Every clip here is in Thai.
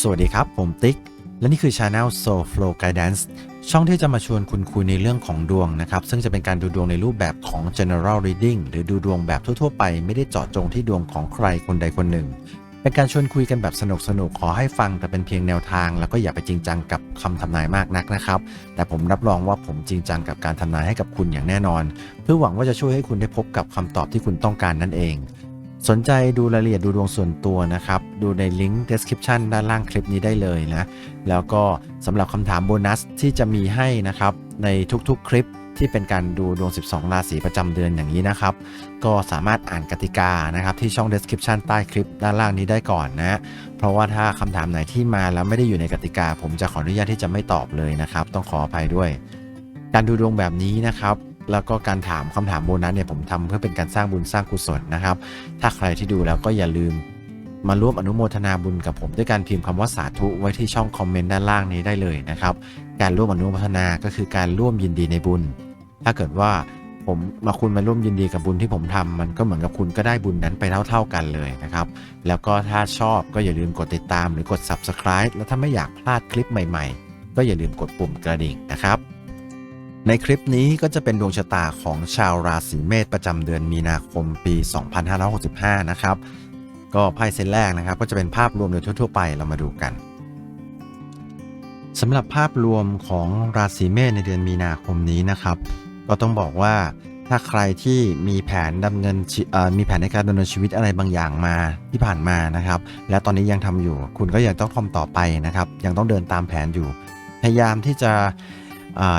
สวัสดีครับ ผมติ๊ก และนี่คือ Channel Soul Flow Guidance ช่องที่จะมาชวนคุณคุยในเรื่องของดวงนะครับ ซึ่งจะเป็นการดูดวงในรูปแบบของ general reading หรือดูดวงแบบทั่วๆไป ไม่ได้เจาะจงที่ดวงของใครคนใดคนหนึ่ง เป็นการชวนคุยกันแบบสนุกๆขอให้ฟังแต่เป็นเพียงแนวทาง แล้วก็อย่าไปจริงจังกับคำทำนายมากนักนะครับ แต่ผมรับรองว่าผมจริงจังกับการทำนายให้กับคุณอย่างแน่นอน เพื่อหวังว่าจะช่วยให้คุณได้พบกับคำตอบที่คุณต้องการนั่นเอง สนใจดูรายละเอียดดูดวงส่วนตัวนะครับ ดูในลิงก์ description ด้านล่างคลิปนี้ได้เลยนะ แล้วก็สำหรับคำถามโบนัสที่จะมีให้นะครับ ในทุกๆคลิปที่เป็นการดูดวง 12 ราศีประจำเดือนอย่างนี้นะครับ ก็สามารถอ่านกติกานะครับ ที่ช่อง description ใต้คลิปด้านล่างนี้ได้ก่อนนะ เพราะว่าถ้าคำถามไหนที่มาแล้วไม่ได้อยู่ในกติกา ผมจะขออนุญาตที่จะไม่ตอบเลยนะครับ ต้องขออภัยด้วย การดูดวงแบบนี้นะครับ แล้วก็การถามคำถามโบนัสเนี่ยผมทำเพื่อเป็นการสร้างบุญสร้างกุศลนะครับ ถ้าใครที่ดูแล้วก็อย่าลืมมาร่วมอนุโมทนาบุญกับผมด้วยการพิมพ์คำว่าสาธุไว้ที่ช่องคอมเมนต์ด้านล่างนี้ได้เลยนะครับ การร่วมอนุโมทนาก็คือการร่วมยินดีในบุญ ถ้าเกิดว่าผมมาคุณมาร่วมยินดีกับบุญที่ผมทำมันก็เหมือนกับคุณก็ได้บุญนั้นไปเท่า ๆกันเลยนะครับ แล้วก็ถ้าชอบก็อย่าลืมกดติดตามหรือกด subscribe แล้วถ้าไม่อยากพลาดคลิปใหม่ ๆ ก็อย่าลืมกดปุ่มกระดิ่งนะครับ ในคลิปนี้ก็จะเป็นดวงชะตาของชาวราศีเมษประจำเดือนมีนาคมปี 2565 นะครับ ก็ไพ่เซตแรกนะครับ ก็จะเป็นภาพรวมโดยทั่วๆไปเรามาดูกันสำหรับภาพรวมของราศีเมษในเดือนมีนาคมนี้นะครับ ก็ต้องบอกว่าถ้าใครที่มีแผนดำเนินมีแผนในการดำเนินชีวิตอะไรบางอย่างมาที่ผ่านมานะครับ และตอนนี้ยังทำอยู่ คุณก็ยังต้องทำต่อไปนะครับ ยังต้องเดินตามแผนอยู่ พยายามที่จะ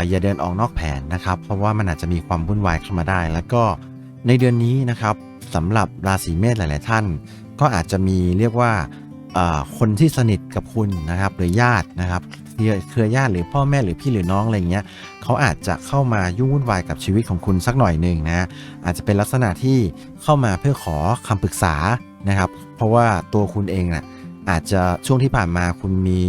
อย่าเดินออกนอกแผนนะครับ เพราะว่ามันอาจจะมีความวุ่นวายเข้ามาได้ แล้วก็ในเดือนนี้นะครับสำหรับราศีเมษหลาย ๆ ท่าน ก็อาจจะมีเรียกว่าคนที่สนิทกับคุณนะครับหรือญาตินะครับเครือญาติหรือพ่อแม่หรือพี่หรือน้องอะไรเงี้ยเขาอาจจะเข้ามายุ่งวุ่นวายกับชีวิตของคุณสักหน่อยหนึ่งนะอาจจะเป็นลักษณะที่เข้ามาเพื่อขอคำปรึกษานะครับ เพราะว่าตัวคุณเองน่ะอาจจะช่วงที่ผ่านมาคุณมี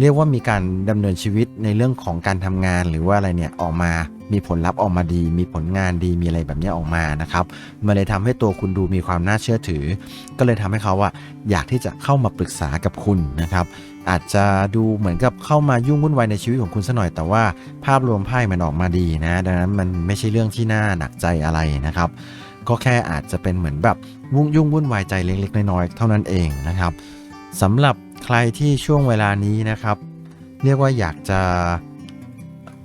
เรียกว่ามีการดำเนินชีวิตในเรื่องของการทำงานหรือว่าอะไรเนี่ยออกมา มีผลลัพธ์ออกมาดี มีผลงานดีมีอะไรแบบนี้ออกมานะครับมันเลยทำให้ตัวคุณดูมีความน่าเชื่อถือ ก็เลยทำให้เขาอะอยากที่จะเข้ามาปรึกษากับคุณนะครับ อาจจะดูเหมือนกับเข้ามายุ่งวุ่นวายในชีวิตของคุณสักหน่อยแต่ว่า ภาพรวมไพ่มันออกมาดีนะดังนั้นมันไม่ใช่เรื่องที่น่าหนักใจอะไรนะครับก็แค่อาจจะเป็นเหมือนแบบวุ่งยุ่งวุ่นวายใจเล็กๆน้อยๆเท่านั้นเองนะครับสำหรับ ใครที่ช่วงเวลานี้นะครับ เรียกว่าอยากจะ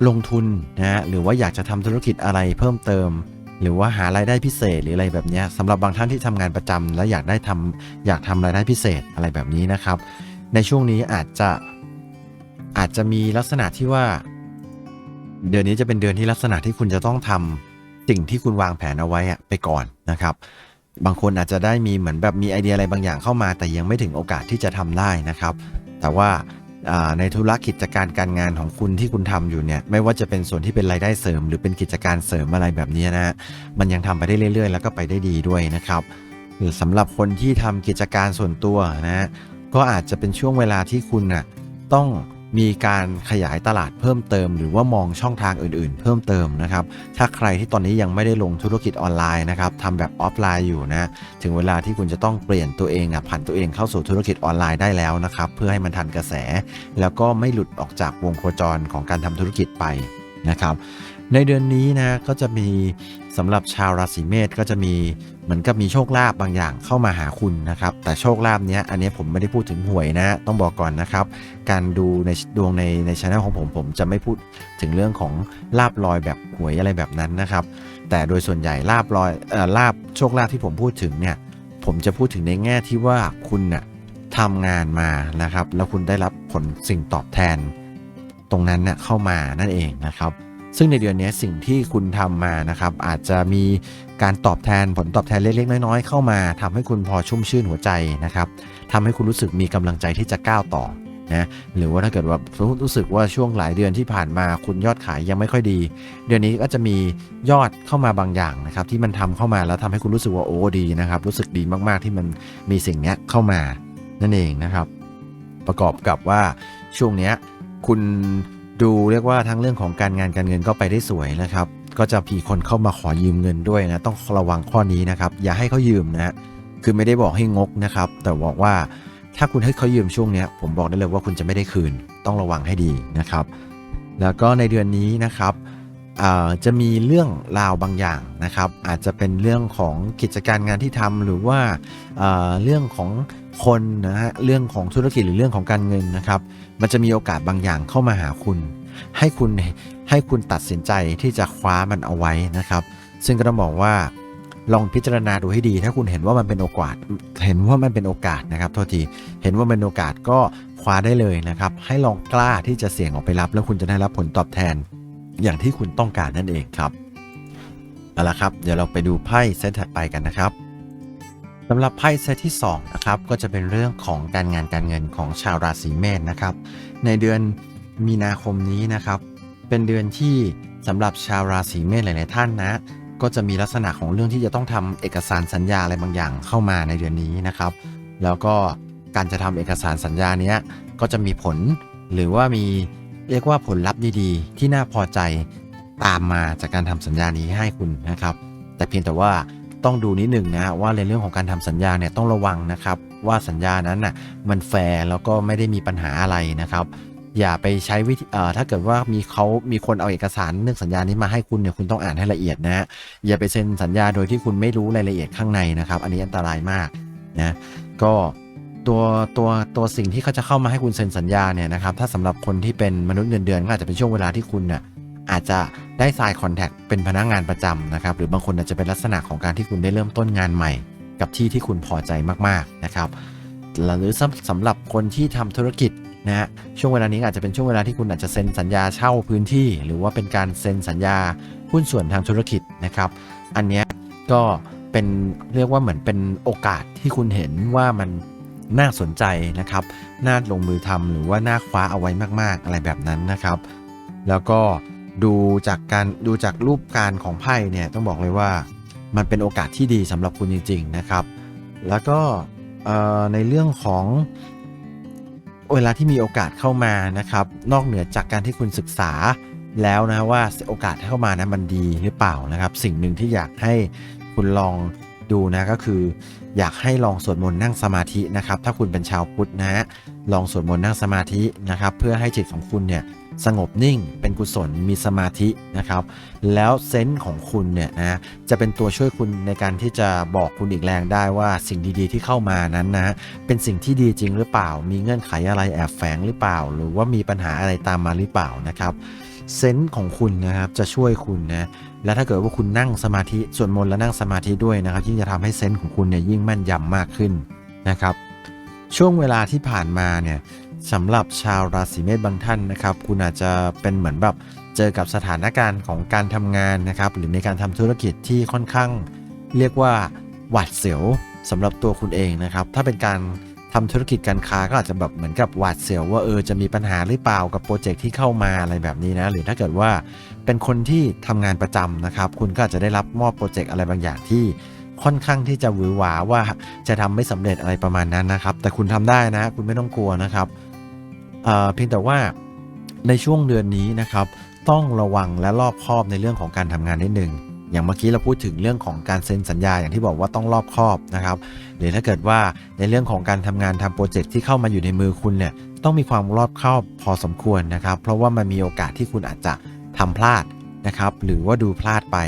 ลงทุนนะฮะหรือว่าอยากจะทำธุรกิจอะไรเพิ่มเติม หรือว่าหารายได้พิเศษหรืออะไรแบบเนี้ยสำหรับบางท่านที่ทำงานประจำและอยากได้ทำอยากทำรายได้พิเศษอะไรแบบนี้นะครับ ในช่วงนี้อาจจะอาจจะมีลักษณะที่ว่า เดือนนี้จะเป็นเดือนที่ลักษณะที่คุณจะต้องทำสิ่งที่คุณวางแผนเอาไว้ไปก่อนนะครับ บางคนอาจจะได้มีเหมือนแบบมีไอเดียอะไรบางอย่างเข้ามา แต่ยังไม่ถึงโอกาสที่จะทำได้นะครับ แต่ว่าในธุรกิจการการงานของคุณที่คุณทำอยู่เนี่ยไม่ว่าจะเป็นส่วนที่เป็นรายได้เสริม หรือเป็นกิจการเสริมอะไรแบบนี้นะฮะมันยังทำไปได้เรื่อย ๆ แล้วก็ไปได้ดีด้วยนะครับหรือสำหรับคนที่ทำกิจการส่วนตัวนะฮะก็อาจจะเป็นช่วงเวลาที่คุณน่ะต้อง มีการขยายตลาดเพิ่มเติม หรือว่ามองช่องทางอื่นๆ เพิ่มเติมนะครับถ้าใครที่ตอนนี้ยังไม่ได้ลงธุรกิจออนไลน์นะครับทำแบบออฟไลน์อยู่นะถึงเวลาที่คุณจะต้องเปลี่ยนตัวเองอะผันตัวเองเข้าสู่ธุรกิจออนไลน์ได้แล้วนะครับเพื่อให้มันทันกระแส แล้วก็ไม่หลุดออกจากวงโคจรของการทำธุรกิจไปนะครับในเดือนนี้นะก็จะมี สำหรับชาวราศีเมษก็จะมีเหมือนกับมีโชคลาภบางอย่างเข้ามาหาคุณนะครับ แต่โชคลาภเนี้ยอันนี้ผมไม่ได้พูดถึงหวยนะ ต้องบอกก่อนนะครับ การดูในดวงในในช anel ของผมผมจะไม่พูดถึงเรื่องของลาบลอยแบบหวยอะไรแบบนั้นนะครับ แต่โดยส่วนใหญ่ลาบลอยเอ่อลาบโชคลาภที่ผมพูดถึงเนี่ยผมจะพูดถึงในแง่ที่ว่าคุณน่ะทำงานมานะครับ แล้วคุณได้รับผลสิ่งตอบแทน ตรงนั้นเนี่ยเข้ามานั่นเองนะครับ ซึ่งในเดือนนี้สิ่งที่คุณทำมานะครับ อาจจะมีการตอบแทนผลตอบแทนเล็ก ๆ น้อยๆเข้ามาทำให้คุณพอชุ่มชื่นหัวใจนะครับทำให้คุณรู้สึกมีกำลังใจที่จะก้าวต่อนะหรือว่าถ้าเกิดว่ารู้สึกว่าช่วงหลายเดือนที่ผ่านมาคุณยอดขายยังไม่ค่อยดี เดือนนี้ก็จะมียอดเข้ามาบางอย่างนะครับที่มันทำเข้ามาแล้วทำให้คุณรู้สึกว่าโอ้ดีนะครับรู้สึกดีมากๆที่มันมีสิ่งนี้เข้ามานั่นเองนะครับ ประกอบกับว่าช่วงนี้คุณ ดูเรียกว่าทั้งเรื่องของการงานการเงินก็ไปได้สวยนะครับ ก็จะมีคนเข้ามาขอยืมเงินด้วยนะ ต้องระวังข้อนี้นะครับ อย่าให้เขายืมนะคือไม่ได้บอกให้งกนะครับ แต่บอกว่าถ้าคุณให้เขายืมช่วงนี้ผมบอกได้เลยว่าคุณจะไม่ได้คืน ต้องระวังให้ดีนะครับ แล้วก็ในเดือนนี้นะครับจะมีเรื่องราวบางอย่างนะครับ อาจจะเป็นเรื่องของกิจการงานที่ทำหรือว่าอ่าเรื่องของ คนนะฮะเรื่องของธุรกิจหรือเรื่องของการเงินนะครับ มันจะมีโอกาสบางอย่างเข้ามาหาคุณ ให้คุณให้คุณตัดสินใจที่จะคว้ามันเอาไว้นะครับ ซึ่งก็ต้องบอกว่าลองพิจารณาดูให้ดี ถ้าคุณเห็นว่ามันเป็นโอกาส เห็นว่ามันเป็นโอกาสนะครับโทษทีเห็นว่าเป็นโอกาสก็คว้าได้เลยนะครับ ให้ลองกล้าที่จะเสี่ยงออกไปรับ แล้วคุณจะได้รับผลตอบแทน อย่างที่คุณต้องการนั่นเองครับเอาละครับ เดี๋ยวเราไปดูไพ่เซตถัดไปกันนะครับ สำหรับไพ่เซตที่2นะครับก็จะเป็นเรื่องของการงานการเงินของชาวราศีเมษนะครับ ในเดือนมีนาคมนี้นะครับ เป็นเดือนที่สำหรับชาวราศีเมษหลาย ๆ ท่านนะ ก็จะมีลักษณะของเรื่องที่จะต้องทำเอกสารสัญญาอะไรบางอย่างเข้ามาในเดือนนี้นะครับ แล้วก็การจะทำเอกสารสัญญาเนี้ยก็จะมีผลหรือว่ามีเรียกว่าผลลัพธ์ดี ๆ ที่น่าพอใจตามมาจากการทำสัญญานี้ให้คุณนะครับ แต่เพียงแต่ว่า ต้องดูนิดหนึ่งนะว่าในเรื่องของการทำสัญญาเนี่ยต้องระวังนะครับ ว่าสัญญานั้นน่ะมันแฟร์แล้วก็ไม่ได้มีปัญหาอะไรนะครับอย่าไปใช้วิธีเออถ้าเกิดว่ามีเขามีคนเอาเอกสารเรื่องสัญญานี้มาให้คุณเนี่ยคุณต้องอ่านให้ละเอียดนะฮะอย่าไปเซ็นสัญญาโดยที่คุณไม่รู้รายละเอียดข้างในนะครับ อันนี้อันตรายมากนะก็ตัวตัวตัวสิ่งที่เขาจะเข้ามาให้คุณเซ็นสัญญาเนี่ยนะครับถ้าสำหรับคนที่เป็นมนุษย์เงินเดือนก็อาจจะเป็นช่วงเวลาที่คุณเนี่ย อาจจะได้สายคอนแทคเป็นพนักงานประจำนะครับ หรือบางคนอาจจะเป็นลักษณะของการที่คุณได้เริ่มต้นงานใหม่ กับที่ที่คุณพอใจมากๆนะครับหรือสำหรับคนที่ทำธุรกิจนะฮะช่วงเวลานี้อาจจะเป็นช่วงเวลาที่คุณอาจจะเซ็นสัญญาเช่าพื้นที่ หรือว่าเป็นการเซ็นสัญญาหุ้นส่วนทางธุรกิจนะครับ อันนี้ก็เป็นเรียกว่าเหมือนเป็นโอกาสที่คุณเห็นว่ามันน่าสนใจนะครับ น่าลงมือทำหรือว่าน่าคว้าเอาไว้มากๆ อะไรแบบนั้นนะครับ แล้วก็ ดูจากการดูจากรูปการของไพ่เนี่ยต้องบอกเลยว่ามันเป็นโอกาสที่ดีสำหรับคุณจริง ๆนะครับ แล้วก็ในเรื่องของเวลาที่มีโอกาสเข้ามานะครับ นอกเหนือจากการที่คุณศึกษาแล้วนะว่าโอกาสที่เข้ามานะมันดีหรือเปล่านะครับ สิ่งหนึ่งที่อยากให้คุณลองดูนะก็คือ อยากให้ลองสวดมนต์นั่งสมาธินะครับ ถ้าคุณเป็นชาวพุทธนะฮะลองสวดมนต์นั่งสมาธินะครับ เพื่อให้จิตของคุณเนี่ย สงบนิ่ง เป็นกุศลมีสมาธินะครับ แล้วเซนส์ของคุณเนี่ยนะจะเป็นตัวช่วยคุณในการที่จะบอกคุณอีกแรงได้ว่าสิ่งดีๆ ที่เข้ามานั้นนะเป็นสิ่งที่ดีจริงหรือเปล่า มีเงื่อนไขอะไรแอบแฝงหรือเปล่า หรือว่ามีปัญหาอะไรตามมาหรือเปล่านะครับเซนส์ของคุณนะครับจะช่วยคุณนะและถ้าเกิดว่าคุณนั่งสมาธิสวดมนต์และนั่งสมาธิด้วยนะครับยิ่งจะทำให้เซนส์ของคุณเนี่ยยิ่งแม่นยำมากขึ้นนะครับ ช่วงเวลาที่ผ่านมาเนี่ย สำหรับชาวราศีเมษบางท่านนะครับ คุณอาจจะเป็นเหมือนแบบเจอกับสถานการณ์ของการทำงานนะครับ หรือในการทำธุรกิจที่ค่อนข้าง เรียกว่าหวาดเสียวสำหรับตัวคุณเองนะครับ ถ้าเป็นการทำธุรกิจการค้าก็อาจจะแบบเหมือนกับหวาดเสียวว่าเออจะมีปัญหาหรือเปล่ากับโปรเจกต์ที่เข้ามาอะไรแบบนี้นะหรือถ้าเกิดว่าเป็นคนที่ทำงานประจำนะครับ คุณก็อาจจะได้รับมอบโปรเจกต์อะไรบางอย่างที่ค่อนข้างที่จะหวือหวาว่าจะทำไม่สำเร็จอะไรประมาณนั้นนะครับ แต่คุณทำได้นะ คุณไม่ต้องกลัวนะครับ เพียงแต่ว่าในช่วงเดือนนี้นะครับต้องระวังและรอบคอบในเรื่องของการทำงานนิดหนึ่งอย่างเมื่อกี้เราพูดถึงเรื่องของการเซ็นสัญญาอย่างที่บอกว่าต้องรอบคอบนะครับหรือถ้าเกิดว่าในเรื่องของการทำงานทำโปรเจกต์ที่เข้ามาอยู่ในมือคุณเนี่ยต้องมีความรอบคอบพอสมควรนะครับ เพราะว่ามันมีโอกาสที่คุณอาจจะทำพลาดนะครับหรือว่าดูพลาดไป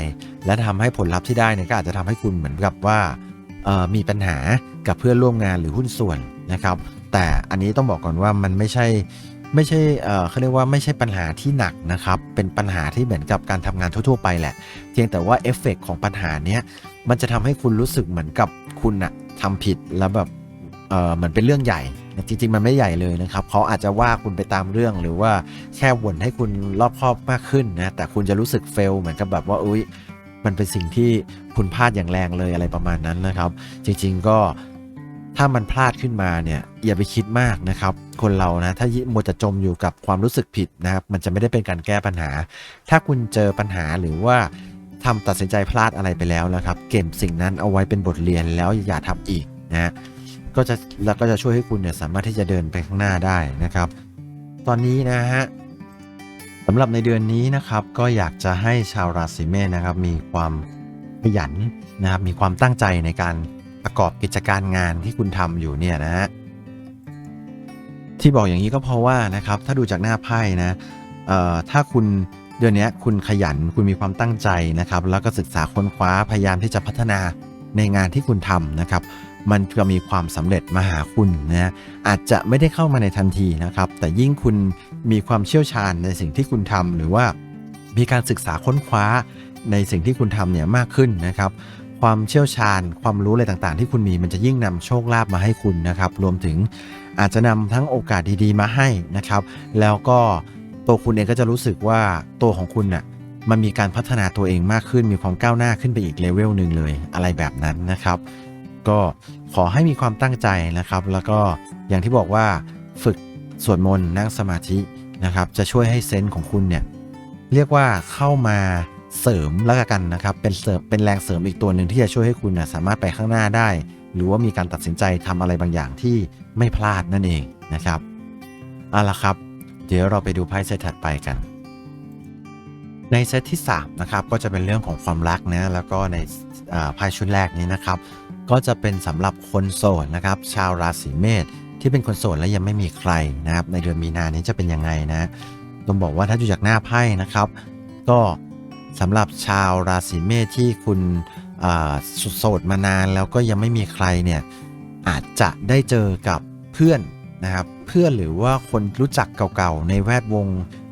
และทำให้ผลลัพธ์ที่ได้เนี่ยก็อาจจะทำให้คุณเหมือนกับว่ามีปัญหากับเพื่อนร่วมงานหรือหุ้นส่วนนะครับ แต่อันนี้ต้องบอกก่อนว่ามันไม่ใช่ไม่ใช่เขาเรียกว่าไม่ใช่ปัญหาที่หนักนะครับ เป็นปัญหาที่เหมือนกับการทำงานทั่ว ๆ ไปแหละ เพียงแต่ว่าเอฟเฟกต์ของปัญหาเนี้ยมันจะทำให้คุณรู้สึกเหมือนกับคุณอะทำผิดแล้วแบบเออเหมือนเป็นเรื่องใหญ่ จริง ๆ มันไม่ใหญ่เลยนะครับเขาอาจจะว่าคุณไปตามเรื่องหรือว่าแค่บ่นให้คุณรอบครอบมากขึ้นนะแต่คุณจะรู้สึกเฟลเหมือนกับแบบว่าอุ้ยมันเป็นสิ่งที่คุณพลาดอย่างแรงเลยอะไรประมาณนั้นนะครับ จริง ๆ ก็ ถ้ามันพลาดขึ้นมาเนี่ยอย่าไปคิดมากนะครับ คนเรานะถ้ามัวจะจมอยู่กับความรู้สึกผิดนะครับ มันจะไม่ได้เป็นการแก้ปัญหา ถ้าคุณเจอปัญหาหรือว่าทำตัดสินใจพลาดอะไรไปแล้วนะครับ เก็บสิ่งนั้นเอาไว้เป็นบทเรียนแล้วอย่าทำอีกนะก็จะแล้วก็จะช่วยให้คุณเนี่ยสามารถที่จะเดินไปข้างหน้าได้นะครับ ตอนนี้นะฮะสำหรับในเดือนนี้นะครับ ก็อยากจะให้ชาวราศีเมษนะครับ มีความขยันนะครับ มีความตั้งใจในการ ประกอบกิจการงานที่คุณทำอยู่เนี่ยนะฮะที่บอกอย่างนี้ก็เพราะว่านะครับถ้าดูจากหน้าไพ่นะเอ่อถ้าคุณเดือนนี้คุณขยันคุณมีความตั้งใจนะครับ แล้วก็ศึกษาค้นคว้าพยายามที่จะพัฒนาในงานที่คุณทำนะครับ มันจะมีความสำเร็จมาหาคุณนะอาจจะไม่ได้เข้ามาในทันทีนะครับ แต่ยิ่งคุณมีความเชี่ยวชาญในสิ่งที่คุณทำหรือว่ามีการศึกษาค้นคว้าในสิ่งที่คุณทำเนี่ยมากขึ้นนะครับ ความเชี่ยวชาญ ความรู้อะไรต่างๆ ที่คุณมีมันจะยิ่งนำโชคลาภมาให้คุณนะครับ รวมถึงอาจจะนำทั้งโอกาสดีๆมาให้นะครับ แล้วก็ตัวคุณเองก็จะรู้สึกว่าตัวของคุณน่ะมันมีการพัฒนาตัวเองมากขึ้น มีความก้าวหน้าขึ้นไปอีกเลเวลหนึ่งเลยอะไรแบบนั้นนะครับ ก็ขอให้มีความตั้งใจนะครับ แล้วก็อย่างที่บอกว่าฝึกสวดมนต์นั่งสมาธินะครับ จะช่วยให้เซนส์ของคุณเนี่ยเรียกว่าเข้ามา เสริมแล้วกันนะครับ เป็นเสริมเป็นแรงเสริมอีกตัวหนึ่งที่จะช่วยให้คุณนะสามารถไปข้างหน้าได้ หรือว่ามีการตัดสินใจทำอะไรบางอย่างที่ไม่พลาดนั่นเองนะครับเอาละครับ เดี๋ยวเราไปดูไพ่เซตถัดไปกัน ในเซตที่3นะครับก็จะเป็นเรื่องของความรักนะแล้วก็ในไพ่ชุดแรกนี้นะครับ ก็จะเป็นสำหรับคนโสดนะครับ ชาวราศีเมษที่เป็นคนโสดและยังไม่มีใครนะครับ ในเดือนมีนานี้จะเป็นยังไงนะต้องบอกว่าถ้าดูจากหน้าไพ่นะครับ ก็ สำหรับชาวราศีเมษที่คุณอ่าโสดมานานแล้วก็ยังไม่มีใครเนี่ยอาจจะได้เจอกับเพื่อนนะครับเพื่อนหรือว่าคนรู้จักเก่าๆในแวดวง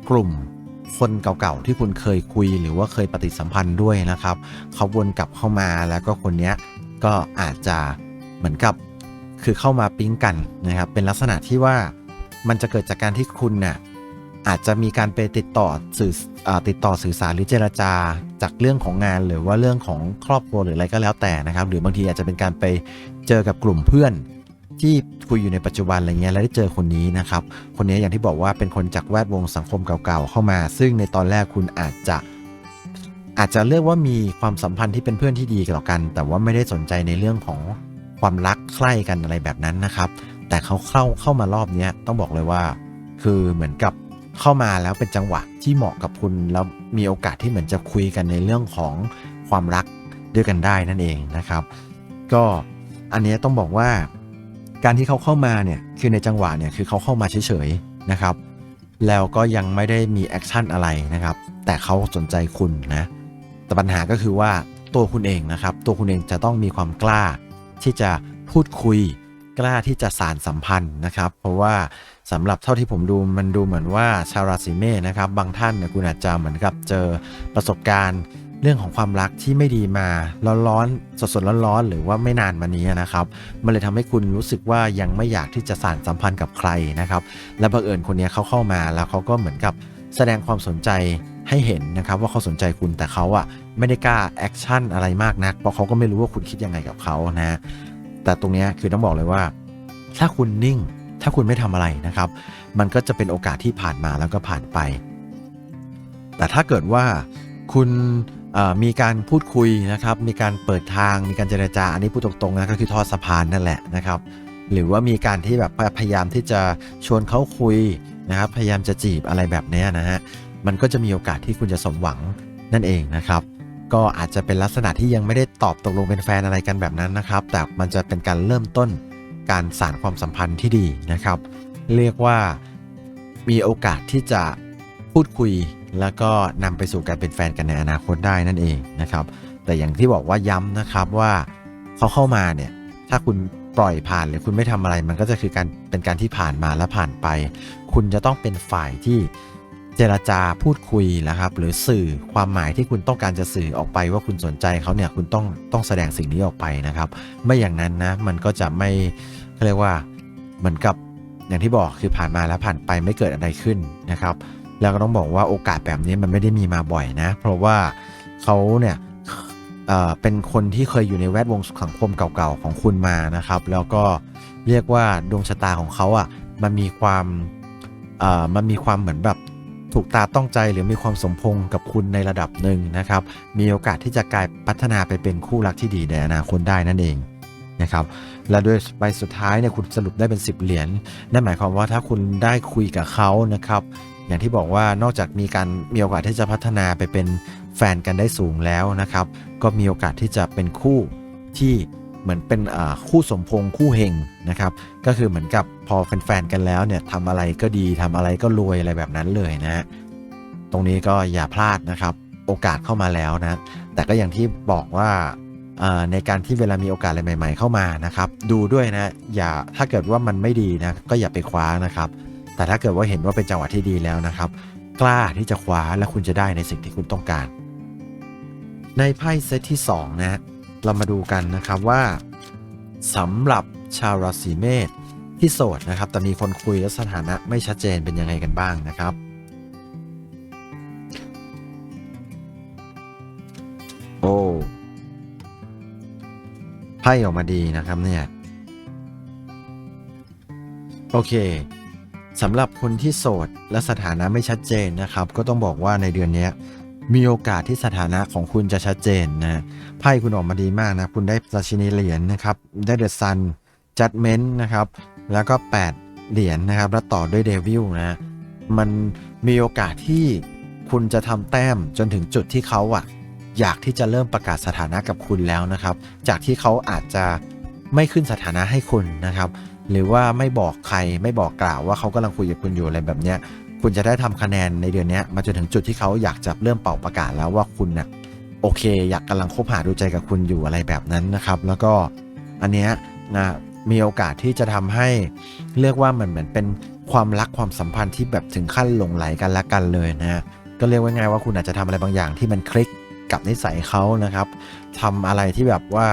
กลุ่ม คนเก่าๆที่คุณเคยคุยหรือว่าเคยปฏิสัมพันธ์ด้วยนะครับเขาวนกลับเข้ามาแล้วก็คนนี้ก็อาจจะเหมือนกับคือเข้ามาปิ๊งกันนะครับเป็นลักษณะที่ว่ามันจะเกิดจากการที่คุณน่ะ อาจจะมีการไปติดต่อสื่ออติดต่อสื่อสารหรือเจรจา จากเรื่องของงานหรือว่าเรื่องของครอบครัวหรืออะไรก็แล้วแต่นะครับ หรือบางทีอาจจะเป็นการไปเจอกับกลุ่มเพื่อน ที่คุยอยู่ในปัจจุบันอะไรเงี้ยแล้วได้เจอคนนี้นะครับ คนนี้อย่างที่บอกว่าเป็นคนจากแวดวงสังคมเก่าๆเข้ามา ซึ่งในตอนแรกคุณอาจจะอาจจะเรียกว่ามีความสัมพันธ์ที่เป็นเพื่อนที่ดีต่อกัน แต่ว่าไม่ได้สนใจในเรื่องของความรักใคร่กันอะไรแบบนั้นนะครับ แต่เขาเข้าเข้ามารอบนี้ต้องบอกเลยว่า คือเหมือนกับ เข้ามาแล้วเป็นจังหวะที่เหมาะกับคุณแล้วมีโอกาสที่เหมือนจะคุยกันในเรื่องของความรักด้วยกันได้นั่นเองนะครับ ก็อันนี้ต้องบอกว่าการที่เขาเข้ามาเนี่ยคือในจังหวะเนี่ยคือเขาเข้ามาเฉยๆนะครับ แล้วก็ยังไม่ได้มีแอคชั่นอะไรนะครับ แต่เขาสนใจคุณนะแต่ปัญหาก็คือว่าตัวคุณเองนะครับ ตัวคุณเองจะต้องมีความกล้าที่จะพูดคุยกล้าที่จะสารสัมพันธ์นะครับ เพราะว่า สำหรับเท่าที่ผมดูมันดูเหมือนว่าชาวราศีเมษนะครับ บางท่านเนี่ยคุณอาจจะเหมือนกับเจอประสบการณ์เรื่องของความรักที่ไม่ดีมาร้อนๆสดๆร้อนๆหรือว่าไม่นานมานี้นะครับมันเลยทำให้คุณรู้สึกว่ายังไม่อยากที่จะสานสัมพันธ์กับใครนะครับ และบังเอิญคนนี้เขาเข้ามาแล้วเขาก็เหมือนกับแสดงความสนใจให้เห็นนะครับว่าเขาสนใจคุณแต่เขาอะไม่ได้กล้าแอคชั่นอะไรมากนัก เพราะเขาก็ไม่รู้ว่าคุณคิดยังไงกับเขานะแต่ตรงนี้คือต้องบอกเลยว่า ถ้าคุณนิ่ง ถ้าคุณไม่ทำอะไรนะครับ มันก็จะเป็นโอกาสที่ผ่านมาแล้วก็ผ่านไป แต่ถ้าเกิดว่าคุณมีการพูดคุยนะครับ มีการเปิดทาง มีการเจรจา อันนี้พูดตรงๆนะก็คือทอดสะพานนั่นแหละนะครับ หรือว่ามีการที่แบบพยายามที่จะชวนเขาคุยนะครับ พยายามจะจีบอะไรแบบนี้นะฮะ มันก็จะมีโอกาสที่คุณจะสมหวังนั่นเองนะครับ ก็อาจจะเป็นลักษณะที่ยังไม่ได้ตอบตกลงเป็นแฟนอะไรกันแบบนั้นนะครับ แต่มันจะเป็นการเริ่มต้น การสานความสัมพันธ์ที่ดีนะครับ เรียกว่ามีโอกาสที่จะพูดคุยแล้วก็นำไปสู่การเป็นแฟนกันในอนาคตได้นั่นเองนะครับ แต่อย่างที่บอกว่าย้ำนะครับว่าเขาเข้ามาเนี่ยถ้าคุณปล่อยผ่านหรือคุณไม่ทำอะไร มันก็จะคือการเป็นการที่ผ่านมาและผ่านไป คุณจะต้องเป็นฝ่ายที่เจรจาพูดคุยนะครับ หรือสื่อความหมายที่คุณต้องการจะสื่อออกไปว่าคุณสนใจเขาเนี่ยคุณต้องต้องแสดงสิ่งนี้ออกไปนะครับ ไม่อย่างนั้นนะมันก็จะไม่ เขาเรียกว่าเหมือนกับอย่างที่บอกคือผ่านมาแล้วผ่านไปไม่เกิดอะไรขึ้นนะครับ แล้วก็ต้องบอกว่าโอกาสแบบนี้มันไม่ได้มีมาบ่อยนะ เพราะว่าเขาเนี่ยเเป็นคนที่เคยอยู่ในแวดวงสังคมเก่าๆของคุณมานะครับ แล้วก็เรียกว่าดวงชะตาของเขาอะมันมีความมันมีความเหมือนแบบถูกตาต้องใจหรือมีความสมพงกับคุณในระดับหนึ่งนะครับ มีโอกาสที่จะกลายพัฒนาไปเป็นคู่รักที่ดีในอนาคตได้นั่นเอง นะครับและด้วยใบสุดท้ายเนี่ยคุณสรุปได้เป็น 10 เหรียญนั่นหมายความว่าถ้าคุณได้คุยกับเขานะครับ อย่างที่บอกว่านอกจากมีการมีโอกาสที่จะพัฒนาไปเป็นแฟนกันได้สูงแล้วนะครับ ก็มีโอกาสที่จะเป็นคู่ที่เหมือนเป็นคู่สมพงคู่เฮงนะครับ ก็คือเหมือนกับพอเป็นแฟนกันแล้วเนี่ยทำอะไรก็ดีทำอะไรก็รวยอะไรแบบนั้นเลยนะ ตรงนี้ก็อย่าพลาดนะครับ โอกาสเข้ามาแล้วนะ แต่ก็อย่างที่บอกว่า ในการที่เวลามีโอกาสอะไรใหม่ ๆ เข้ามานะครับ ดูด้วยนะอย่าถ้าเกิดว่ามันไม่ดีนะก็อย่าไปคว้านะครับ แต่ถ้าเกิดว่าเห็นว่าเป็นจังหวะที่ดีแล้วนะครับ กล้าที่จะคว้าและคุณจะได้ในสิ่งที่คุณต้องการ ในไพ่เซตที่2นะเรามาดูกันนะครับว่าสำหรับชาวราศีเมษที่โสดนะครับแต่มีคนคุยและสถานะไม่ชัดเจนเป็นยังไงกันบ้างนะครับ พ่ออกมาดีนะครับเนี่ย โอเคสำหรับคนที่โสดและสถานะไม่ชัดเจนนะครับ ก็ต้องบอกว่าในเดือนนี้มีโอกาสที่สถานะของคุณจะชัดเจนนะไพ่คุณออกมาดีมากนะ คุณได้ราชินีเหรียญนะครับ ได้เดอะซันจัดเมนต์นะครับ แล้วก็ 8 เหรียญนะครับ แล้วต่อด้วยเดวิลนะมันมีโอกาสที่คุณจะทำแต้มจนถึงจุดที่เขาอะ อยากที่จะเริ่มประกาศสถานะกับคุณแล้วนะครับ จากที่เขาอาจจะไม่ขึ้นสถานะให้คุณนะครับ หรือว่าไม่บอกใครไม่บอกกล่าวว่าเขากำลังคุยกับคุณอยู่อะไรแบบเนี้ยคุณจะได้ทำคะแนนในเดือนนี้มาจนถึงจุดที่เขาอยากจะเริ่มเป่าประกาศแล้วว่าคุณน่ะโอเค อยากกำลังคบหาดูใจกับคุณอยู่อะไรแบบนั้นนะครับ แล้วก็อันเนี้ยนะมีโอกาสที่จะทำให้เรียกว่ามันเหมือนเป็นความรักความสัมพันธ์ที่แบบถึงขั้นหลงไหลกันละกันเลยนะก็เรียกว่าไงายว่าคุณอาจจะทำอะไรบางอย่างที่มันคลิก กับนิสัยเขานะครับทำอะไรที่แบบว่า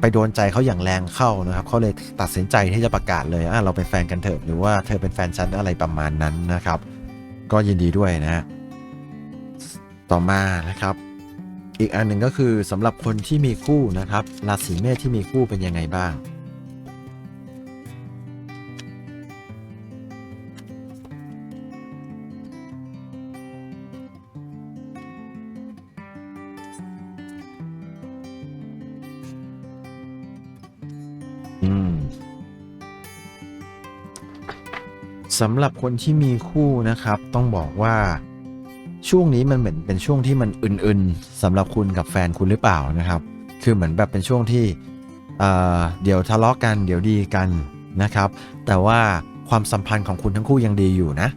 ไปโดนใจเขาอย่างแรงเข้านะครับเขาเลยตัดสินใจที่จะประกาศเลยอะเราเป็นแฟนกันเถอะหรือว่าเธอเป็นแฟนฉันอะไรประมาณนั้นนะครับ ก็ยินดีด้วยนะ ต่อมานะครับ อีกอันหนึ่งก็คือสำหรับคนที่มีคู่นะครับราศีเมษที่มีคู่เป็นยังไงบ้าง สำหรับคนที่มีคู่นะครับ ต้องบอกว่า ช่วงนี้มันเหมือนเป็นช่วงที่มันอื่นๆสำหรับคุณกับแฟนคุณหรือเปล่านะครับ คือเหมือนแบบเป็นช่วงที่เเดี๋ยวทะเลาะกันเดี๋ยวดีกันนะครับ แต่ว่าความสัมพันธ์ของคุณทั้งคู่ยังดีอยู่นะ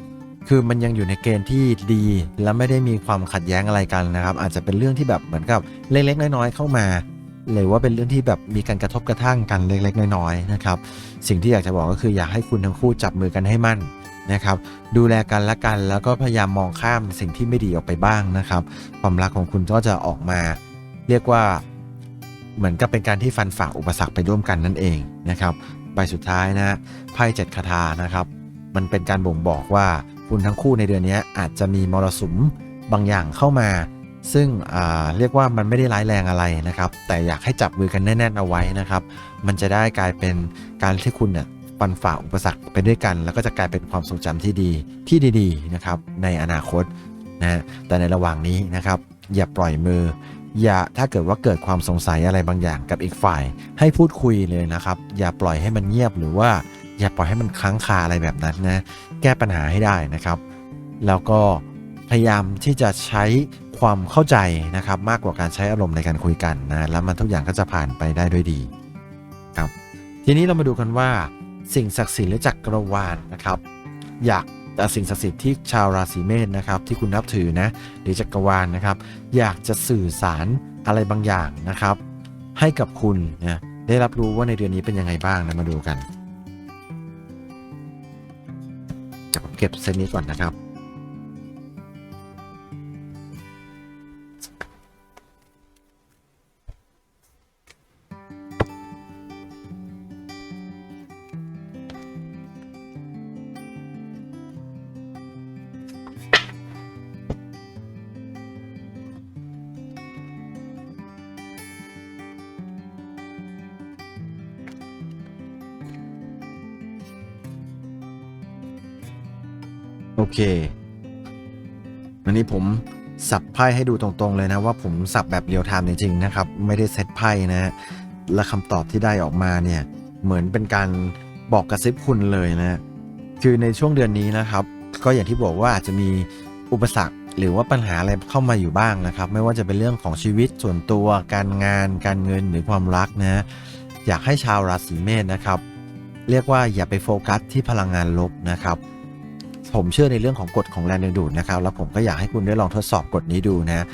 คือมันยังอยู่ในเกณฑ์ที่ดี และไม่ได้มีความขัดแย้งอะไรกันนะครับ อาจจะเป็นเรื่องที่แบบเหมือนกับเล็กๆน้อยๆเข้ามา หรือว่าเป็นเรื่องที่แบบมีการกระทบกระทั่งกันเล็กๆน้อยๆนะครับ สิ่งที่อยากจะบอกก็คืออยากให้คุณทั้งคู่จับมือกันให้มั่นนะครับ ดูแลกันและกันแล้วก็พยายามมองข้ามสิ่งที่ไม่ดีออกไปบ้างนะครับ ความรักของคุณก็จะออกมา เรียกว่าเหมือนกับเป็นการที่ฟันฝ่าอุปสรรคไปร่วมกันนั่นเองนะครับใบสุดท้ายนะไพ่เจ็ดคาถานะครับ มันเป็นการบ่งบอกว่าคุณทั้งคู่ในเดือนนี้อาจจะมีมรสุมบางอย่างเข้ามา ซึ่งเรียกว่ามันไม่ได้ร้ายแรงอะไรนะครับ แต่อยากให้จับมือกันแน่นๆเอาไว้นะครับ มันจะได้กลายเป็นการที่คุณเนี่ยฟันฝ่าอุปสรรคไปด้วยกัน แล้วก็จะกลายเป็นความทรงจำที่ดีที่ดีๆนะครับ ในอนาคตนะแต่ในระหว่างนี้นะครับ อย่าปล่อยมือ อย่าถ้าเกิดว่าเกิดความสงสัยอะไรบางอย่างกับอีกฝ่าย ให้พูดคุยเลยนะครับ อย่าปล่อยให้มันเงียบหรือว่าอย่าปล่อยให้มันค้างคาอะไรแบบนั้นนะแก้ปัญหาให้ได้นะครับ แล้วก็พยายามที่จะใช้ ความเข้าใจนะครับมากกว่าการใช้อารมณ์ในการคุยกันนะแล้วมันทุกอย่างก็จะผ่านไปได้ด้วยดีครับทีนี้เรามาดูกันว่า สิ่งศักดิ์สิทธิ์หรือจักรวาลนะครับ อยากแต่สิ่งศักดิ์สิทธิ์ที่ชาวราศีเมษนะครับ ที่คุณนับถือนะหรือจักรวาลนะครับ อยากจะสื่อสารอะไรบางอย่างนะครับ ให้กับคุณนะได้รับรู้ว่าในเดือนนี้เป็นยังไงบ้างนะมาดูกันจะเก็บเซตนี้ก่อนนะครับ เค อันนี้ผมสับไพ่ให้ดูตรงๆเลยนะว่าผมสับแบบเรียลไทม์จริงๆนะครับ ไม่ได้เซตไพ่นะและคำตอบที่ได้ออกมาเนี่ย เหมือนเป็นการบอกกระซิบคุณเลยนะ คือในช่วงเดือนนี้นะครับ ก็อย่างที่บอกว่าอาจจะมีอุปสรรคหรือว่าปัญหาอะไรเข้ามาอยู่บ้างนะครับ ไม่ว่าจะเป็นเรื่องของชีวิตส่วนตัว การงาน การเงินหรือความรักนะ อยากให้ชาวราศีเมษนะครับ เรียกว่าอย่าไปโฟกัสที่พลังงานลบนะครับ ผมเชื่อในเรื่องของกฎของแรงดึงดูดนะครับ แล้วผมก็อยากให้คุณได้ลองทดสอบกฎนี้ดูนะ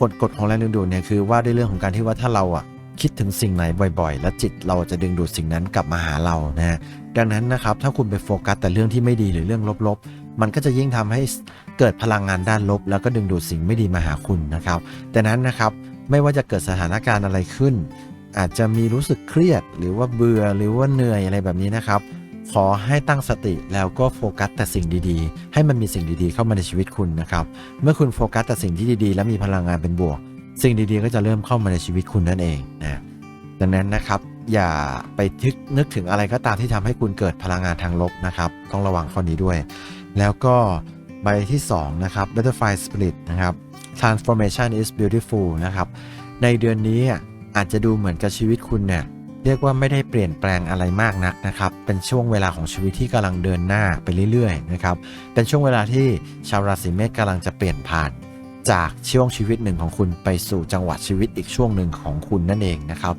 กฎกฎของแรงดึงดูดเนี่ยคือว่าด้วยเรื่องของการที่ว่าถ้าเราอะคิดถึงสิ่งไหนบ่อยๆ แล้วจิตเราจะดึงดูดสิ่งนั้นกลับมาหาเรานะฮะดังนั้นนะครับถ้าคุณไปโฟกัสแต่เรื่องที่ไม่ดีหรือเรื่องลบๆ มันก็จะยิ่งทำให้เกิดพลังงานด้านลบ แล้วก็ดึงดูดสิ่งไม่ดีมาหาคุณนะครับดังนั้นนะครับไม่ว่าจะเกิดสถานการณ์อะไรขึ้น อาจจะมีรู้สึกเครียดหรือว่าเบื่อหรือว่าเหนื่อยอะไรแบบนี้นะครับ ขอให้ตั้งสติแล้วก็โฟกัสแต่สิ่งดีๆ ให้มันมีสิ่งดีๆ เข้ามาในชีวิตคุณนะครับ เมื่อคุณโฟกัสแต่สิ่งที่ดีๆ และมีพลังงานเป็นบวก สิ่งดีๆ ก็จะเริ่มเข้ามาในชีวิตคุณนั่นเองนะดังนั้นนะครับอย่าไปทึกนึกถึงอะไรก็ตามที่ทำให้คุณเกิดพลังงานทางลบนะครับ ต้องระวังข้อนี้ด้วย แล้วก็ใบที่สองนะครับ Butterfly Spirit นะครับ Transformation is beautiful นะครับ ในเดือนนี้อาจจะดูเหมือนกับชีวิตคุณเนี่ย เรียกว่าไม่ได้เปลี่ยนแปลงอะไรมากนักนะครับ เป็นช่วงเวลาของชีวิตที่กำลังเดินหน้าไปเรื่อยๆนะครับ เป็นช่วงเวลาที่ชาวราศีเมษกำลังจะเปลี่ยนผ่าน จากช่วงชีวิตหนึ่งของคุณไปสู่จังหวะชีวิตอีกช่วงหนึ่งของคุณนั่นเองนะครับ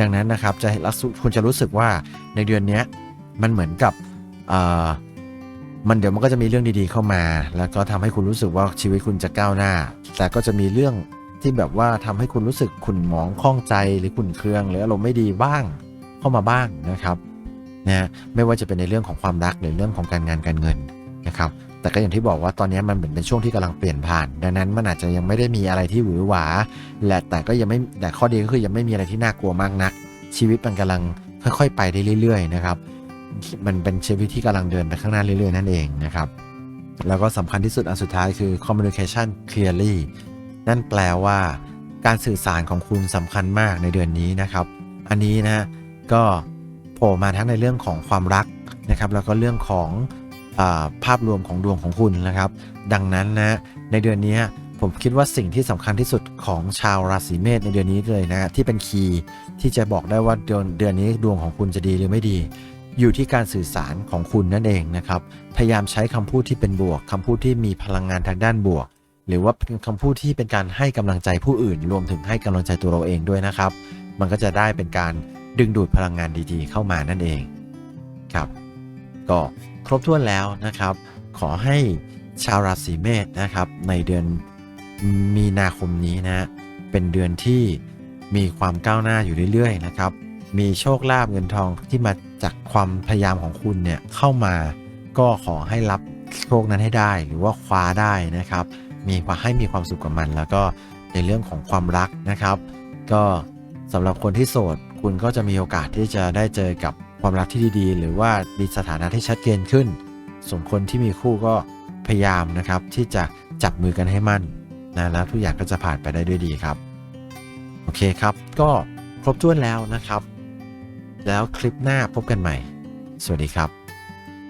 ดังนั้นนะครับจะรู้สึกคุณจะรู้สึกว่าในเดือนนี้มันเหมือนกับเออมันเดี๋ยวมันก็จะมีเรื่องดีๆเข้ามา แล้วก็ทำให้คุณรู้สึกว่าชีวิตคุณจะก้าวหน้า แต่ก็จะมีเรื่อง ที่แบบว่าทำให้คุณรู้สึกขุ่นหมองข้องใจหรือขุ่นเคือง หรืออารมณ์ไม่ดีบ้างเข้ามาบ้างนะครับนะไม่ว่าจะเป็นในเรื่องของความรักหรือเรื่องของการงานการเงินนะครับ แต่ก็อย่างที่บอกว่าตอนนี้มันเหมือนเป็นช่วงที่กำลังเปลี่ยนผ่าน ดังนั้นมันอาจจะยังไม่ได้มีอะไรที่หวือหวาและแต่ก็ยังไม่แต่ข้อดีก็คือยังไม่มีอะไรที่น่ากลัวมากนัก ชีวิตมันกำลังค่อยๆ ไปได้เรื่อย ๆ นะครับ มันเป็นชีวิตที่กำลังเดินไปข้างหน้าเรื่อยๆ นั่นเองนะครับแล้วก็สำคัญที่สุดอันสุดท้ายคือ communication clearly นั่นแปลว่า การสื่อสารของคุณสำคัญมากในเดือนนี้นะครับ อันนี้นะก็โผล่มาทั้งในเรื่องของความรักนะครับ แล้วก็เรื่องของอภาพรวมของดวงของคุณนะครับ ดังนั้นนะในเดือนนี้ผมคิดว่าสิ่งที่สำคัญที่สุดของชาวราศีเมษในเดือนนี้เลยนะที่เป็นคีย์ที่จะบอกได้ว่าเดือนเดือนนี้ดวงของคุณจะดีหรือไม่ดี อยู่ที่การสื่อสารของคุณนั่นเองนะครับ พยายามใช้คำพูดที่เป็นบวกคำพูดที่มีพลังงานทางด้านบวก หรือว่าเป็นคำพูดที่เป็นการให้กำลังใจผู้อื่น รวมถึงให้กำลังใจตัวเราเองด้วยนะครับ มันก็จะได้เป็นการดึงดูดพลังงานดีๆ เข้ามานั่นเองครับ ก็ครบถ้วนแล้วนะครับ ขอให้ชาวราศีเมษนะครับ ในเดือนมีนาคมนี้นะเป็นเดือนที่มีความก้าวหน้าอยู่เรื่อยๆนะครับ มีโชคลาภเงินทองที่มาจากความพยายามของคุณเนี่ยเข้ามาก็ขอให้รับโชคนั้นให้ได้หรือว่าคว้าได้นะครับ มีความให้มีความสุขกับมัน แล้วก็ในเรื่องของความรักนะครับ ก็สำหรับคนที่โสด คุณก็จะมีโอกาสที่จะได้เจอกับความรักที่ดีๆ หรือว่ามีสถานะที่ชัดเจนขึ้น ส่วนคนที่มีคู่ก็พยายามนะครับที่จะจับมือกันให้มั่นนะแล้วทุกอย่างก็จะผ่านไปได้ด้วยดีครับ โอเคครับ ก็ครบถ้วนแล้วนะครับ แล้วคลิปหน้าพบกันใหม่ สวัสดีครับ